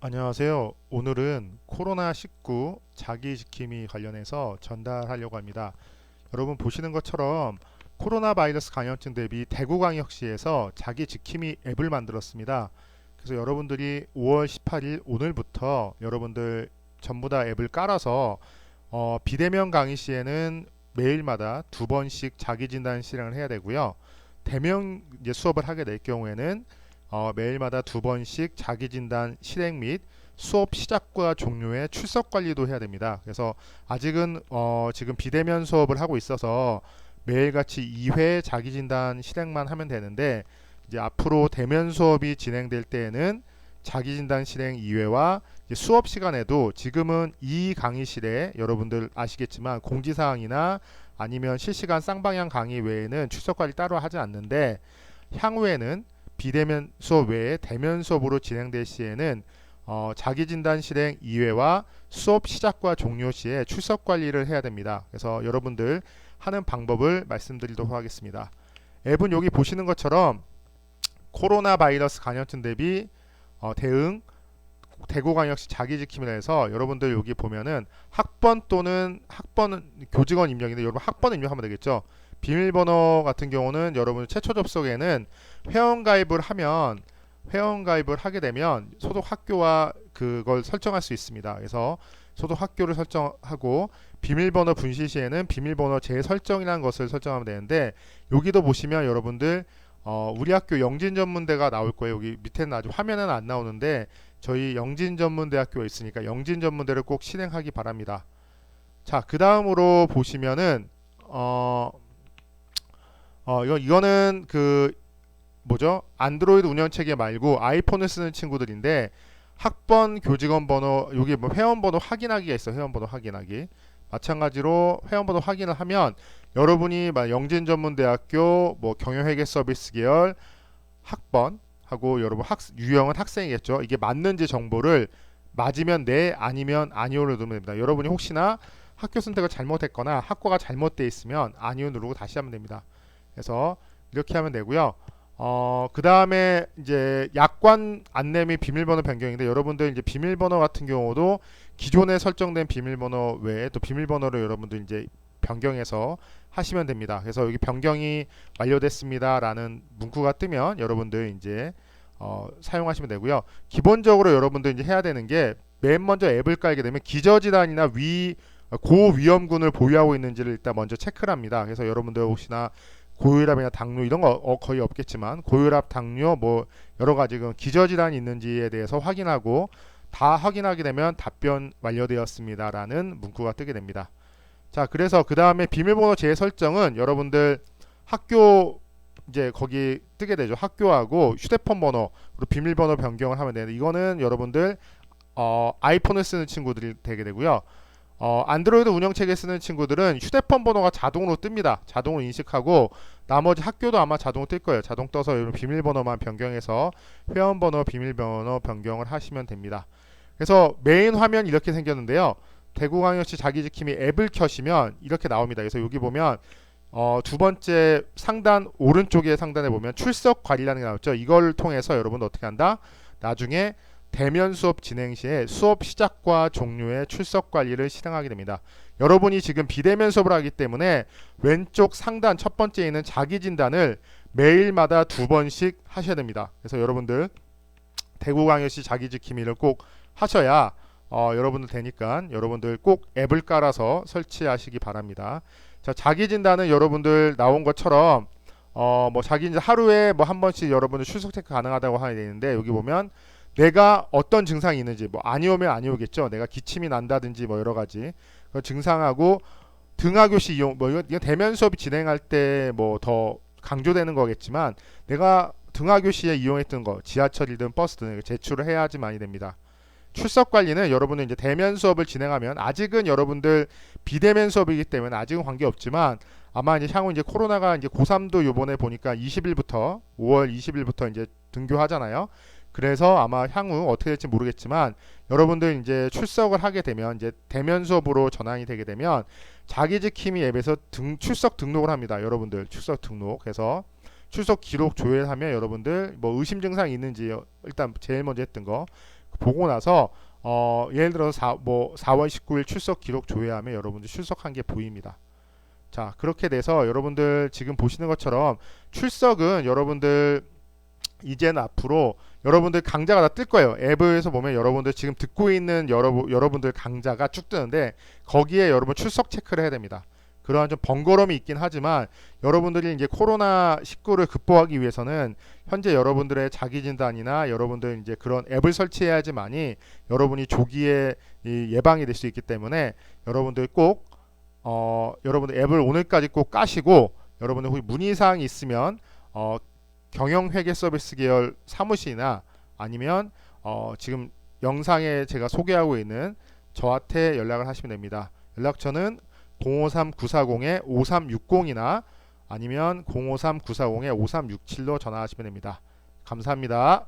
안녕하세요. 오늘은 코로나19 자기 지킴이 관련해서 전달하려고 합니다. 여러분 보시는 것처럼 코로나 바이러스 감염증 대비 대구광역시에서 자기 지킴이 앱을 만들었습니다. 그래서 여러분들이 5월 18일 오늘부터 여러분들 전부 다 앱을 깔아서 어, 비대면 강의 시에는 매일마다 두 번씩 자기 진단 실행을 해야 되고요. 대면 수업을 하게 될 경우에는 어, 매일마다 두 번씩 자기 진단 실행 및 수업 시작과 종료의 출석 관리도 해야 됩니다. 그래서 아직은 어, 지금 비대면 수업을 하고 있어서 매일같이 2회 자기 진단 실행만 하면 되는데 이제 앞으로 대면 수업이 진행될 때에는 자기 진단 실행 2회와 수업 시간에도 지금은 이 강의실에 여러분들 아시겠지만 공지사항이나 아니면 실시간 쌍방향 강의 외에는 출석 관리 따로 하지 않는데 향후에는 비대면 수업 외에 대면 수업으로 진행될 시에는 어, 자기 진단 실행 2회와 수업 시작과 종료 시에 출석 관리를 해야 됩니다. 그래서 여러분들 하는 방법을 말씀드리도록 하겠습니다. 앱은 여기 보시는 것처럼 코로나 바이러스 감염증 대비 어, 대응 대구광역시 자기지킴이라 해서 여러분들 여기 보면은 학번 또는 학번 교직원 입력인데 여러분 학번 입력하면 되겠죠. 비밀번호 같은 경우는 여러분 최초 접속에는 회원 가입을 하면 회원 가입을 하게 되면 소속 학교와 그걸 설정할 수 있습니다. 그래서 소속 학교를 설정하고 비밀번호 분실 시에는 비밀번호 재설정이라는 것을 설정하면 되는데 여기도 보시면 여러분들 어, 우리 학교 영진 전문대가 나올 거예요. 여기 밑에는 아직 화면은 안 나오는데 저희 영진 전문대학교가 있으니까 영진 전문대를 꼭 실행하기 바랍니다. 자, 그 다음으로 보시면은 어, 어 이거 이거는 그 뭐죠? 안드로이드 운영 체계 말고 아이폰을 쓰는 친구들인데 학번 교직원 번호 여기 뭐 회원 번호 확인하기가 있어. 회원 번호 확인하기. 마찬가지로 회원 번호 확인을 하면 여러분이 영진 전문대학교 뭐 경영회계 서비스 계열 학번 하고 여러분 학 유형은 학생이겠죠. 이게 맞는지 정보를 맞으면 네 아니면 아니오를 누르면 됩니다. 여러분이 혹시나 학교 선택을 잘못했거나 학과가 잘못되어 있으면 아니오 누르고 다시 하면 됩니다. 그래서 이렇게 하면 되고요. 어, 그 다음에 이제 약관 안내 및 비밀번호 변경인데 여러분들 이제 비밀번호 같은 경우도 기존에 설정된 비밀번호 외에 또 비밀번호를 여러분들 이제 변경해서 하시면 됩니다. 그래서 여기 변경이 완료됐습니다 라는 문구가 뜨면 여러분들 이제 어, 사용하시면 되고요. 기본적으로 여러분들 이제 해야 되는 게 맨 먼저 앱을 깔게 되면 기저질환이나 위 고위험군을 보유하고 있는지를 일단 먼저 체크를 합니다. 그래서 여러분들 혹시나 고혈압이나 당뇨 이런 거 어, 거의 없겠지만 고혈압, 당뇨 뭐 여러 가지 그 기저 질환이 있는지에 대해서 확인하고 다 확인하게 되면 답변 완료되었습니다라는 문구가 뜨게 됩니다. 자, 그래서 그 다음에 비밀번호 재설정은 여러분들 학교 이제 거기 뜨게 되죠. 학교하고 휴대폰 번호 그리고 비밀번호 변경을 하면 되는데 이거는 여러분들 어, 아이폰을 쓰는 친구들이 되게 되고요. 어, 안드로이드 운영체계 쓰는 친구들은 휴대폰 번호가 자동으로 뜹니다. 자동으로 인식하고 나머지 학교도 아마 자동 뜰 거예요. 자동 떠서 여러분 비밀번호만 변경해서 회원번호 비밀번호 변경을 하시면 됩니다. 그래서 메인 화면 이렇게 생겼는데요. 대구광역시 자기지킴이 앱을 켜시면 이렇게 나옵니다. 그래서 여기 보면 어, 두 번째 상단 오른쪽에 상단에 보면 출석 관리라는 게 나왔죠. 이걸 통해서 여러분 어떻게 한다? 나중에 대면 수업 진행 시에 수업 시작과 종료의 출석 관리를 실행하게 됩니다. 여러분이 지금 비대면 수업을 하기 때문에 왼쪽 상단 첫 번째에 있는 자기 진단을 매일마다 두 번씩 하셔야 됩니다. 그래서 여러분들 대구광역시 자기 지킴이를 꼭 하셔야 어, 여러분들 되니까 여러분들 꼭 앱을 깔아서 설치하시기 바랍니다. 자, 자기 진단은 여러분들 나온 것처럼 어, 뭐 자기 하루에 뭐 한 번씩 여러분들 출석 체크 가능하다고 하야 되는데 여기 보면 내가 어떤 증상이 있는지 뭐 아니 오면 아니 오겠죠. 내가 기침이 난다든지 뭐 여러 가지 그 증상하고 등하교시 이용 뭐 이건 대면 수업이 진행할 때 뭐 더 강조되는 거겠지만 내가 등하교시에 이용했던 거 지하철이든 버스든 제출을 해야지만이 됩니다. 출석 관리는 여러분은 이제 대면 수업을 진행하면 아직은 여러분들 비대면 수업이기 때문에 아직은 관계 없지만 아마 이제 향후 이제 코로나가 이제 고3도 요번에 보니까 20일부터 5월 20일부터 이제 등교하잖아요. 그래서 아마 향후 어떻게 될지 모르겠지만 여러분들 이제 출석을 하게 되면 이제 대면 수업으로 전환이 되게 되면 자기 지킴이 앱에서 등, 출석 등록을 합니다. 여러분들 출석 등록해서 출석 기록 조회하면 여러분들 뭐 의심 증상이 있는지 일단 제일 먼저 했던 거 보고 나서 어, 예를 들어서 4, 뭐 4월 19일 출석 기록 조회하면 여러분들 출석한 게 보입니다. 자 그렇게 돼서 여러분들 지금 보시는 것처럼 출석은 여러분들 이제는 앞으로 여러분들 강좌가 다 뜰 거예요. 앱에서 보면 여러분들 지금 듣고 있는 여러분 여러분들 강좌가 쭉 뜨는데 거기에 여러분 출석 체크를 해야 됩니다. 그러한 좀 번거로움이 있긴 하지만 여러분들이 이제 코로나 19를 극복하기 위해서는 현재 여러분들의 자기 진단이나 여러분들 이제 그런 앱을 설치해야지만이 여러분이 조기에 이 예방이 될 수 있기 때문에 여러분들 꼭 어, 여러분들 앱을 오늘까지 꼭 까시고 여러분들 혹시 문의 사항이 있으면 어, 경영회계 서비스 계열 사무실이나 아니면 어, 지금 영상에 제가 소개하고 있는 저한테 연락을 하시면 됩니다. 연락처는 053-940-5360이나 아니면 053-940-5367로 전화하시면 됩니다. 감사합니다.